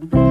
ส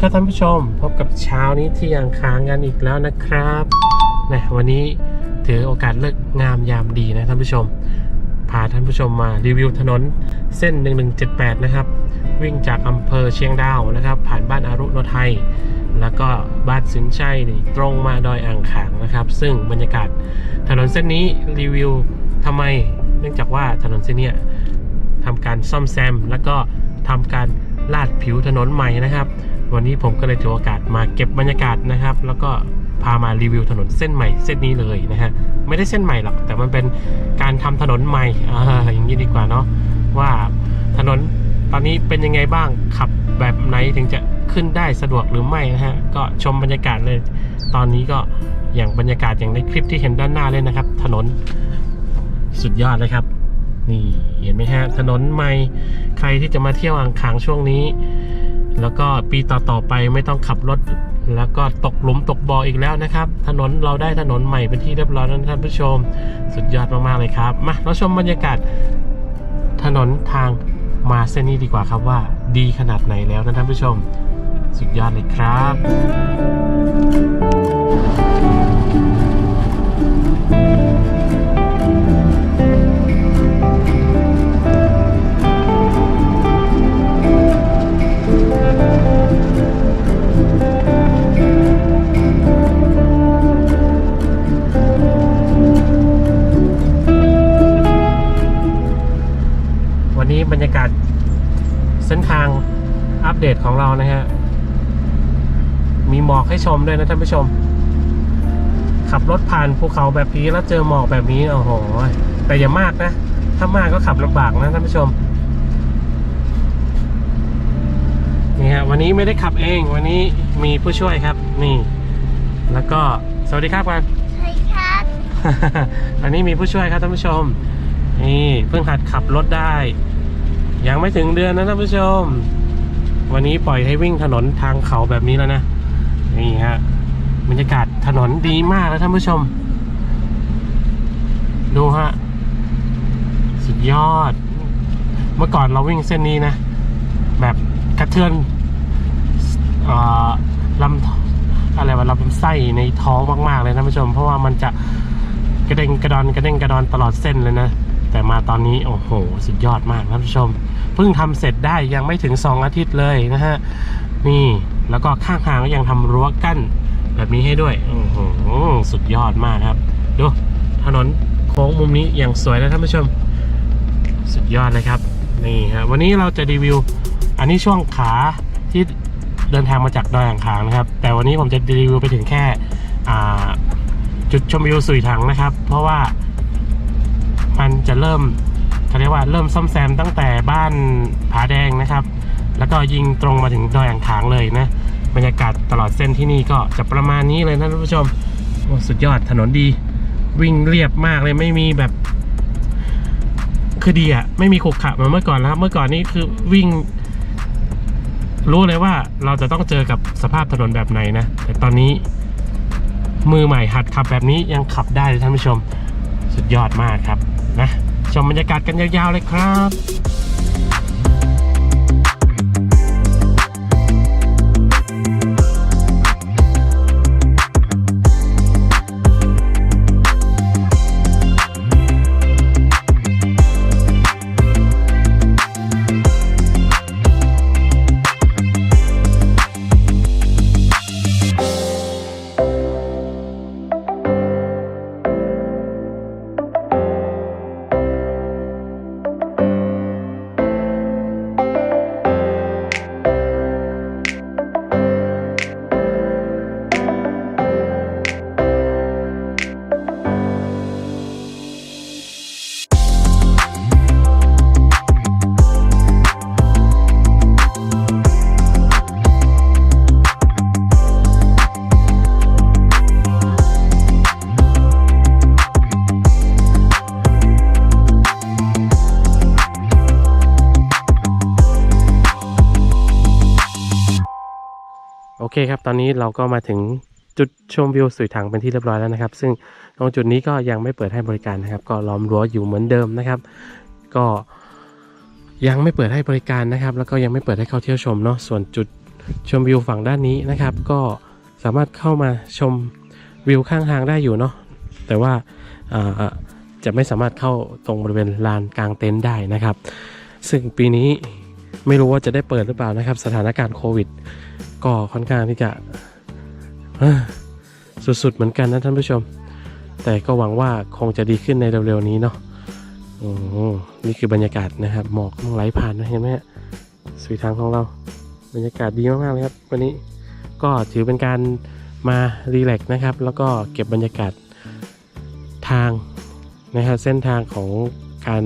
ดีครับท่านผู้ชม พบกับเช้านี้ที่ยังค้างกันอีกแล้วนะครับนะวันนี้ถือโอกาสเลิกงามยามดีนะท่านผู้ชม พาท่านผู้ชมมารีวิวถนนเส้น 1178 นะครับ วิ่งจากอำเภอเชียงดาวนะครับ ผ่านบ้านอารุโนไทย แล้วก็บ้านสินชัยตรงมาดอยอ่างขางนะครับ ซึ่งบรรยากาศถนนเส้นนี้รีวิวทำไม เนื่องจากว่าถนนเส้นนี้ทำการซ่อมแซม แล้วก็ทำการลาดผิวถนนใหม่นะครับ วันนี้ผมก็เลยถือโอกาสมาเก็บบรรยากาศนะครับ แล้วก็พามารีวิวถนนเส้นใหม่เส้นนี้เลยนะฮะไม่ได้เส้นใหม่หรอกแต่มันเป็นการทำถนนใหม่อ่าอย่างนี้ดีกว่าเนาะว่าถนนตอนนี้เป็นยังไงบ้างขับแบบไหนถึงจะขึ้นได้สะดวกหรือไม่นะฮะก็ชมบรรยากาศเลย ตอนนี้ก็อย่างบรรยากาศอย่างในคลิปที่เห็นด้านหน้าเลยนะครับ ถนนสุดยอดเลยครับ นี่เห็นไหมฮะถนนใหม่ใครที่จะมาเที่ยวอ่างขางช่วงนี้ แล้วก็ปีต่อๆไปไม่ต้องขับรถ แล้วก็ตกหลุมตกบ่ออีกแล้วนะครับ ถนนเราได้ถนนใหม่เป็นที่เรียบร้อยแล้วนะท่านผู้ชม สุดยอดมากๆเลยครับมาเราชมบรรยากาศถนนทางมาเส้นนี้ดีกว่าครับว่า ดีขนาดไหนแล้วนะท่านผู้ชม สุดยอดเลยครับ หมอกให้ชมด้วยนะท่านผู้ชม ขับรถผ่านภูเขาแบบนี้แล้วเจอหมอกแบบนี้โอ้โหแต่อย่ามากนะ ถ้ามากก็ขับลำบากนะท่านผู้ชมนี่ฮะวันนี้ไม่ได้ขับเองวันนี้มีผู้ช่วยครับ นี่ แล้วก็สวัสดีครับกันใช่ครับ อันนี้มีผู้ช่วยครับท่านผู้ชม นี่เพิ่งหัดขับรถได้ ยังไม่ถึงเดือนนะท่านผู้ชม วันนี้ปล่อยให้วิ่งถนนทางเขาแบบนี้แล้วนะ นี่ฮะบรรยากาศถนนดีมากแล้วท่านผู้ชม ดูฮะ สุดยอด เมื่อก่อนเราวิ่งเส้นนี้นะ แบบกระเทือนอลำอะไรวะลำไส้ในท้องมากๆเลยท่านผู้ชม เพราะว่ามันจะกระเด้งกระดอนกระเด้งกระดอนตลอดเส้นเลยนะ แต่มาตอนนี้ โอ้โห สุดยอดมากท่านผู้ชม เพิ่งทำเสร็จได้ยังไม่ถึง 2 อาทิตย์เลยนะฮะ นี่ แล้วก็ข้างทางก็ยังทำรั้วกั้นแบบนี้ให้ด้วยโอ้โหสุดยอดมากครับดูถนนโค้งมุมนี้อย่างสวยนะท่านผู้ชม สุดยอดเลยครับนี่ฮะวันนี้เราจะรีวิว อันนี้ช่วงขาที่เดินทางมาจากดอยอ่างขางนะครับ แต่วันนี้ผมจะรีวิวไปถึงแค่จุดชมวิวสุยถังนะครับ เพราะว่ามันจะเริ่มเขาเรียกว่าเริ่มซ่อมแซมตั้งแต่บ้านผาแดงนะครับ แล้วก็ยิงตรงมาถึงดอยอ่างขางเลยนะ บรรยากาศตลอดเส้นที่นี่ก็จะประมาณนี้เลยนะท่านผู้ชมโอ้สุดยอดถนนดี วิ่งเรียบมากเลยไม่มีแบบ คือดีอะไม่มีขรุขระเหมือนเมื่อก่อนแล้วเมื่อก่อนนี่คือวิ่ง รู้เลยว่าเราจะต้องเจอกับสภาพถนนแบบไหนนะ แต่ตอนนี้ มือใหม่หัดขับแบบนี้ยังขับได้เลยท่านผู้ชม สุดยอดมากครับนะชมบรรยากาศกันยาวๆเลยครับ เคครับตอนนี้เราก็มาถึงจุดชมวิวสุยถังเป็นที่เรียบร้อยแล้วนะครับ ซึ่งตรงจุดนี้ก็ยังไม่เปิดให้บริการนะครับ ก็ล้อมรั้วอยู่เหมือนเดิมนะครับ ก็ยังไม่เปิดให้บริการนะครับ แล้วก็ยังไม่เปิดให้เข้าเที่ยวชมเนาะส่วนจุดชมวิวฝั่งด้านนี้นะครับ ก็สามารถเข้ามาชมวิวข้างทางได้อยู่เนาะแต่ว่าอ่าจะไม่สามารถเข้าตรงบริเวณลานกลางเต็นท์ได้นะครับ ซึ่งปีนี้ ไม่รู้ว่าจะได้เปิดหรือเปล่านะครับ สถานการณ์โควิด ก็ค่อนข้างที่จะสุดๆเหมือนกันนะท่านผู้ชม แต่ก็หวังว่าคงจะดีขึ้นในเร็วๆนี้เนาะโอ้โหนี่คือบรรยากาศนะครับ หมอกไหลผ่านนะเห็นไหมฮะสวยทางของเรา บรรยากาศดีมากๆเลยครับ วันนี้ก็ถือเป็นการมารีแลกซ์นะครับ แล้วก็เก็บบรรยากาศทางนะครับเส้นทางของการ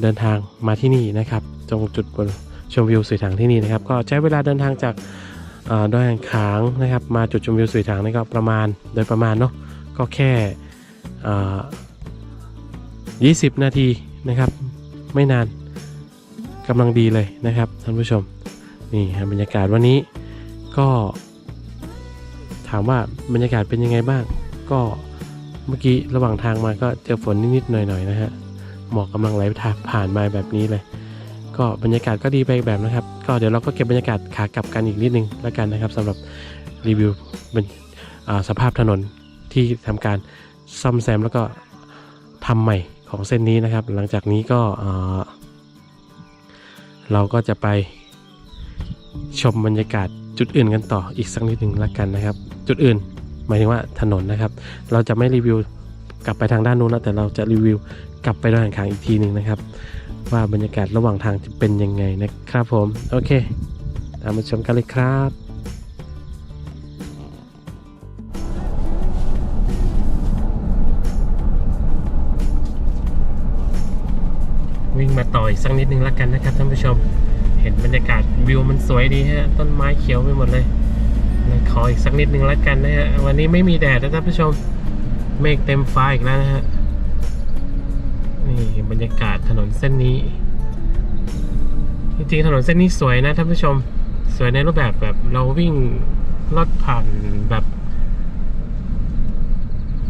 เดินทางมาที่นี่นะครับ ตรงจุดบนชมวิวสวยทางที่นี่นะครับ ก็ใช้เวลาเดินทางจากเอ่อดอยอ่งขางนะครับ มาจุดชมวิวสวยทางนี่ก็ประมาณโดยประมาณเนาะก็แค่ 20 นาทีนะครับ ไม่นานกำลังดีเลยนะครับท่านผู้ชมนี่ครับบรรยากาศวันนี้ก็ ถามว่าบรรยากาศเป็นยังไงบ้าง ก็เมื่อกี้ระหว่างทางมาก็เจอฝนนิดๆหน่อยๆนะฮะหมอกกำลังไหลผ่านมาแบบนี้เลย ก็บรรยากาศก็ดีไปแบบนะครับ ก็เดี๋ยวเราก็เก็บบรรยากาศขากลับกันอีกนิดนึงแล้วกันนะครับสำหรับรีวิวสภาพถนนที่ทำการซ่อมแซมแล้วก็ทำใหม่ของเส้นนี้นะครับ หลังจากนี้ก็เราก็จะไปชมบรรยากาศจุดอื่นกันต่ออีกสักนิดหนึ่งละกันนะครับ จุดอื่น หมายถึงว่าถนนนะครับ เราจะไม่รีวิว กลับไปทางด้านนู้นแล้วแต่เราจะรีวิวกลับไปด้านข้างอีกทีหนึ่งนะครับ ว่าบรรยากาศระหว่างทางจะเป็นยังไงนะครับผม โอเค ตามมาชมกันเลยครับวิ่งมาต่ออีกสักนิดนึงแล้วกันนะครับท่านผู้ชม เห็นบรรยากาศวิวมันสวยดีฮะต้นไม้เขียวไปหมดเลยเลยขออีกสักนิดนึงแล้วกันนะฮะวันนี้ไม่มีแดดนะท่านผู้ชม เมฆเต็มฟ้าอีกแล้วนะฮะ นี่บรรยากาศถนนเส้นนี้ จริงๆถนนเส้นนี้สวยนะท่านผู้ชม สวยในรูปแบบแบบเราวิ่งลอดผ่านแบบ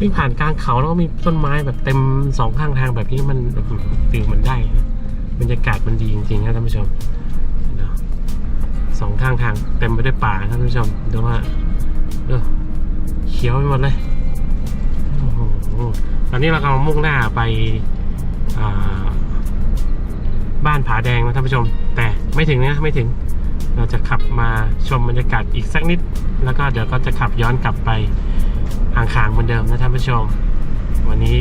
วิ่งผ่านกลางเขาแล้วก็มีต้นไม้แบบเต็มสองข้างทางแบบนี้มันฟิลมันได้นะบรรยากาศมันดีจริงๆนะท่านผู้ชมสองข้างทางเต็มไปด้วยป่าท่านผู้ชมดูว่าเออเขียวไปหมดเลย ตอนนี้เรากำลังมุ่งหน้าไปาบ้านผาแดงนะท่านผู้ชม แต่ไม่ถึงนะไม่ถึง เราจะขับมาชมบรรยากาศอีกสักนิด แล้วก็เดี๋ยวก็จะขับย้อนกลับไปอ่างขางเหมือนเดิมนะท่านผู้ชม วันนี้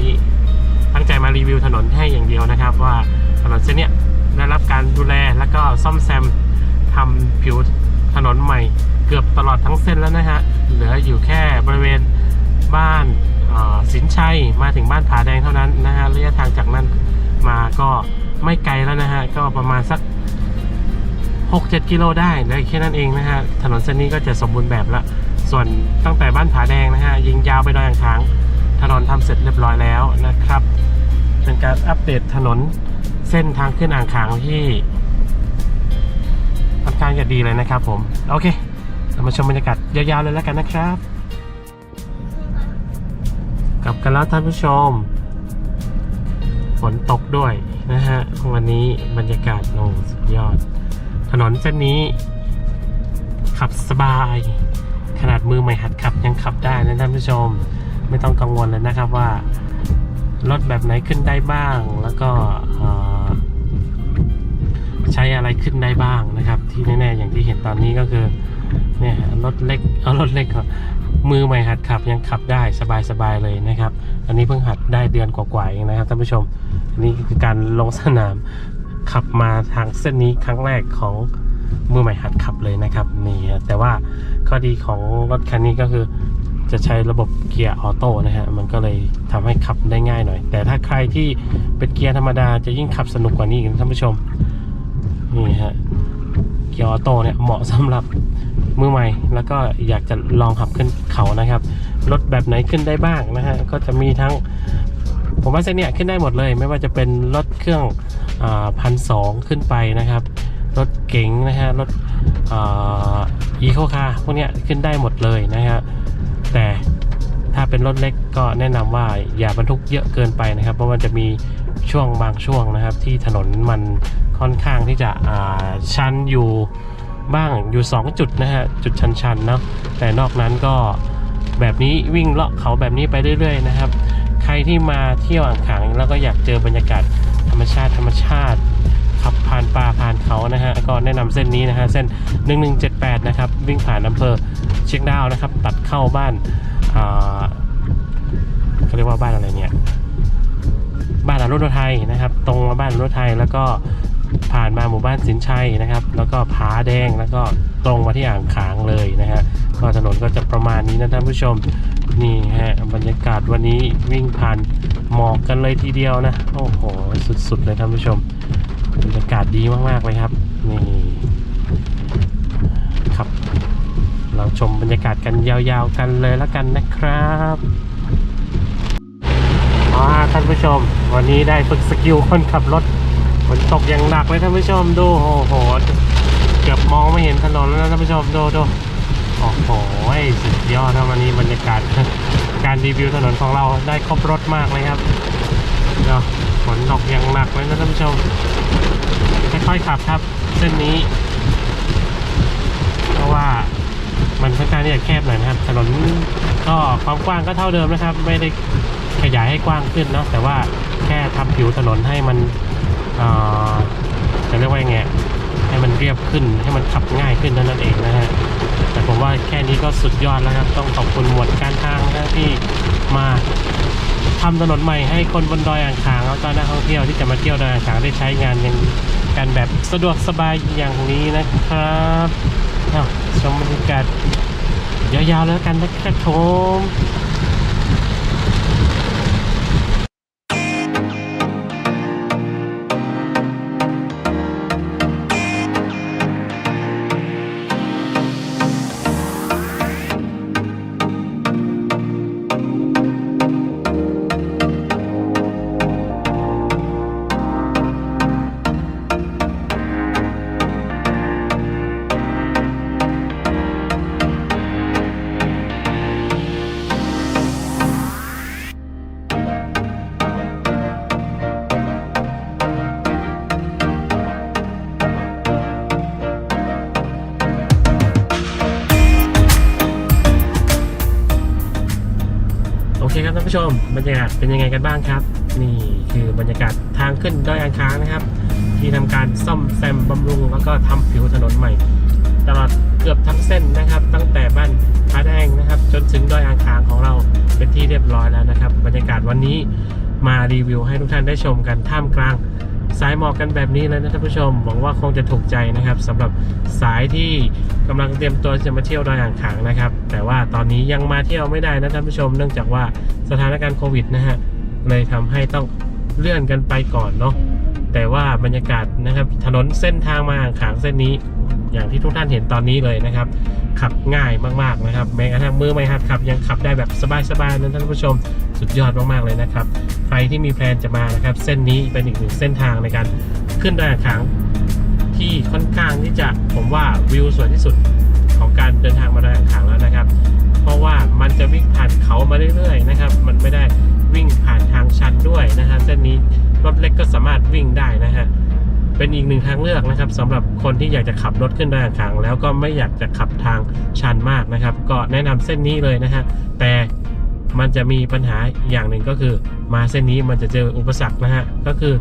ตั้งใจมารีวิวถนนให้อย่างเดียวนะครับ ว่าถนนเส้นนี้ได้รับการดูแลแล้วก็ซ่อมแซมทำผิวถนนใหม่ เกือบตลอดทั้งเส้นแล้วนะฮะเหลืออยู่แค่บริเวณบ้าน ชัยมาถึงบ้านผาแดงเท่านั้นนะฮะระยะทางจากนั้นมาก็ไม่ไกลแล้วนะฮะก็ประมาณสัก 6-7 กิโลได้เหลยแค่นั้นเองนะฮะถนนเส้นนี้ก็จะสมบูรณ์แบบล้วส่วนตั้งแต่บ้านผาแดงนะฮะยิงยาวไปดอยอ่างขางถนนทำเสร็จเรียบร้อยแล้วนะครับ เป็นการอัปเดตถนนเส้นทางขึ้นอ่างขางที่ค่อนข้างจะดีเลยนะครับผม โอเคเรามาชมบรรยากาศยาวๆเลยแล้วกันนะครับ กันแล้วท่านผู้ชม ฝนตกด้วยนะฮะ วันนี้บรรยากาศโอ้สุดยอด ถนนเส้นนี้ ขับสบาย ขนาดมือใหม่หัดขับยังขับได้นะท่านผู้ชม ไม่ต้องกังวลเลยนะครับว่ารถแบบไหนขึ้นได้บ้าง แล้วก็ใช้อะไรขึ้นได้บ้างนะครับ ที่แน่ๆอย่างที่เห็นตอนนี้ก็คือเนี่ยรถเล็กเอารถเล็ก มือใหม่หัดขับยังขับได้สบายๆเลยนะครับ อันนี้เพิ่งหัดได้เดือนกว่าๆเองนะครับท่านผู้ชม อันนี้คือการลงสนามขับมาทางเส้นนี้ครั้งแรกของมือใหม่หัดขับเลยนะครับนี่แต่ว่าข้อดีของรถคันนี้ก็คือจะใช้ระบบเกียร์ออโต้นะฮะ มันก็เลยทำให้ขับได้ง่ายหน่อย แต่ถ้าใครที่เป็นเกียร์ธรรมดาจะยิ่งขับสนุกกว่านี้อีกท่านผู้ชม นี่ฮะ เกียร์ออโต้เนี่ยเหมาะสำหรับ มือใหม่ แล้วก็อยากจะลองขับขึ้นเขานะครับรถแบบไหนขึ้นได้บ้างนะฮะก็จะมีทั้ง ผมว่าเส้นเนี้ยขึ้นได้หมดเลย ไม่ว่าจะเป็นรถเครื่องพันสองขึ้นไปนะครับ รถเก๋งนะฮะรถอีโคคาร์พวกเนี้ยขึ้นได้หมดเลยนะฮะแต่ถ้าเป็นรถเล็กก็แนะนำว่าอย่าบรรทุกเยอะเกินไปนะครับ เพราะมันจะมีช่วงบางช่วงนะครับ ที่ถนนมันค่อนข้างที่จะชันอยู่ บ้างอยู่ 2 จุดนะฮะ จุดชันๆเนาะแต่นอกนั้นก็แบบนี้วิ่งเลาะเขาแบบนี้ไปเรื่อยๆนะครับ ใครที่มาเที่ยวอ่างขางแล้วก็อยากเจอบรรยากาศธรรมชาติธรรมชาติขับผ่านป่าผ่านเขานะฮะก็แนะนำเส้นนี้นะฮะเส้น 1178 นะครับ วิ่งผ่านอำเภอเชียงดาวนะครับ ตัดเข้าบ้านอ่าเขาเรียกว่าบ้านอะไรเนี่ยบ้านอรุณไทยนะครับ ตรงมาบ้านอรุณไทยแล้วก็ ผ่านมาหมู่บ้านสินชัยนะครับ แล้วก็ผาแดงแล้วก็ตรงมาที่อ่างขางเลยนะฮะก็ถนนก็จะประมาณนี้นะท่านผู้ชมนี่ฮะบรรยากาศวันนี้วิ่งผ่านหมอกกันเลยทีเดียวนะโอ้โหสุดๆเลยท่านผู้ชมบรรยากาศดีมากๆเลยครับนี่ครับ เราชมบรรยากาศกันยาวๆกันเลยแล้วกันนะครับอ่าท่านผู้ชม วันนี้ได้ฝึกสกิลคนขับรถ นตกอย่างหนักเลยท่านผู้ชมดูโอ้โหเกือบมองไม่เห็นถนนแล้วนะท่านผู้ชมดูดูโอ้โหสุดยอดนะวันนี้บรรยากาศการรีวิวถนนของเราได้ครบรถมากเลยครับเนาะฝนตกอย่างหนักเลยนะท่านผู้ชมค่อยๆขับครับ เส้นนี้ เพราะว่ามันค่อนข้างที่จะแคบหน่อยนะครับ ถนนก็ความกว้างก็เท่าเดิมนะครับ ไม่ได้ขยายให้กว้างขึ้นเนาะแต่ว่าแค่ทำผิวถนนให้มัน จะเรียกว่ายังไงให้มันเรียบขึ้นให้มันขับง่ายขึ้นเท่านั้นเองนะฮะแต่ผมว่าแค่นี้ก็สุดยอดแล้วครับ ต้องขอบคุณหมวดการทางนะที่มาทำถนนใหม่ให้คนบนดอยอ่างขางแล้วก็นักท่องเที่ยวที่จะมาเที่ยวดอยอ่างขางได้ใช้งานอย่างกันแบบสะดวกสบายอย่างนี้นะครับเอาชมบรรยากาศยาวๆแล้วกันนะครับผม ครับท่านผู้ชมบรรยากาศเป็นยังไงกันบ้างครับ นี่คือบรรยากาศทางขึ้นดอยอ่างค้างนะครับ ที่ทำการซ่อมแซมบำรุงแล้วก็ทำผิวถนนใหม่ ตลอดเกือบทั้งเส้นนะครับ ตั้งแต่บ้านพระแดงนะครับ จนถึงดอยอ่างค้างของเราเป็นที่เรียบร้อยแล้วนะครับ บรรยากาศวันนี้มารีวิวให้ทุกท่านได้ชมกันท่ามกลาง สายหมอกกันแบบนี้เลยนะท่านผู้ชมหวังว่าคงจะถูกใจนะครับสำหรับสายที่กำลังเตรียมตัวจะมาเที่ยวดอยอ่างขางนะครับ แต่ว่าตอนนี้ยังมาเที่ยวไม่ได้นะท่านผู้ชม เนื่องจากว่าสถานการณ์โควิดนะฮะเลยทำให้ต้องเลื่อนกันไปก่อนเนาะแต่ว่าบรรยากาศนะครับถนนเส้นทางมาอ่างขางเส้นนี้ อย่างที่ทุกท่านเห็นตอนนี้เลยนะครับ ขับง่ายมากๆนะครับแม้กระทั่งมือไม่หัดขับ ยังขับได้แบบสบายๆนะท่านผู้ชมสุดยอดมากๆเลยนะครับ ใครที่มีแพลนจะมานะครับ เส้นนี้เป็นอีกหนึ่งเส้นทางในการขึ้นดอยอ่างขางที่ค่อนข้างที่จะผมว่าวิวสวยที่สุดของการเดินทางมาดอยอ่างขางแล้วนะครับ เพราะว่ามันจะวิ่งผ่านเขามาเรื่อยๆนะครับ มันไม่ได้วิ่งผ่านทางชันด้วยนะฮะเส้นนี้รถเล็กก็สามารถวิ่งได้นะฮะ เป็นอีกหนึ่งทางเลือกนะครับสำหรับคนที่อยากจะขับรถขึ้นดอยอ่างขาง แล้วก็ไม่อยากจะขับทางชันมากนะครับ ก็แนะนำเส้นนี้เลยนะฮะแต่มันจะมีปัญหาอย่างหนึ่งก็คือมาเส้นนี้มันจะเจออุปสรรคนะฮะก็คือ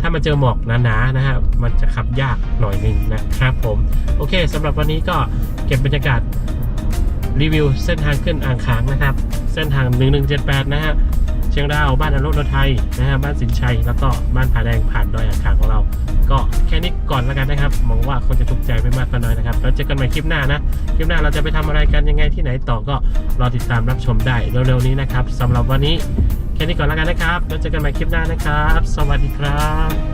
ถ้ามันเจอหมอกหนาๆนะฮะมันจะขับยากหน่อยนึงนะครับผมโอเคสำหรับวันนี้ก็เก็บบรรยากาศรีวิวเส้นทางขึ้นอ่างขางนะครับ เส้นทาง 1178 นะฮะ เชียงดาว บ้านอรุณไทยนะฮะ บ้านสินชัย แล้วก็บ้านผาแดงผ่านดอยอ่างขางของเรา ก็แค่นี้ก่อนแล้วกันนะครับหวังว่าคนจะถูกใจไม่มากก็น้อยนะครับแล้วเจอกันใหม่คลิปหน้านะ คลิปหน้าเราจะไปทำอะไรกันยังไงที่ไหนต่อก็รอติดตามรับชมได้เร็วๆนี้นะครับสำหรับวันนี้แค่นี้ก่อนแล้วกันนะครับแล้วเจอกันใหม่คลิปหน้านะครับ สวัสดีครับ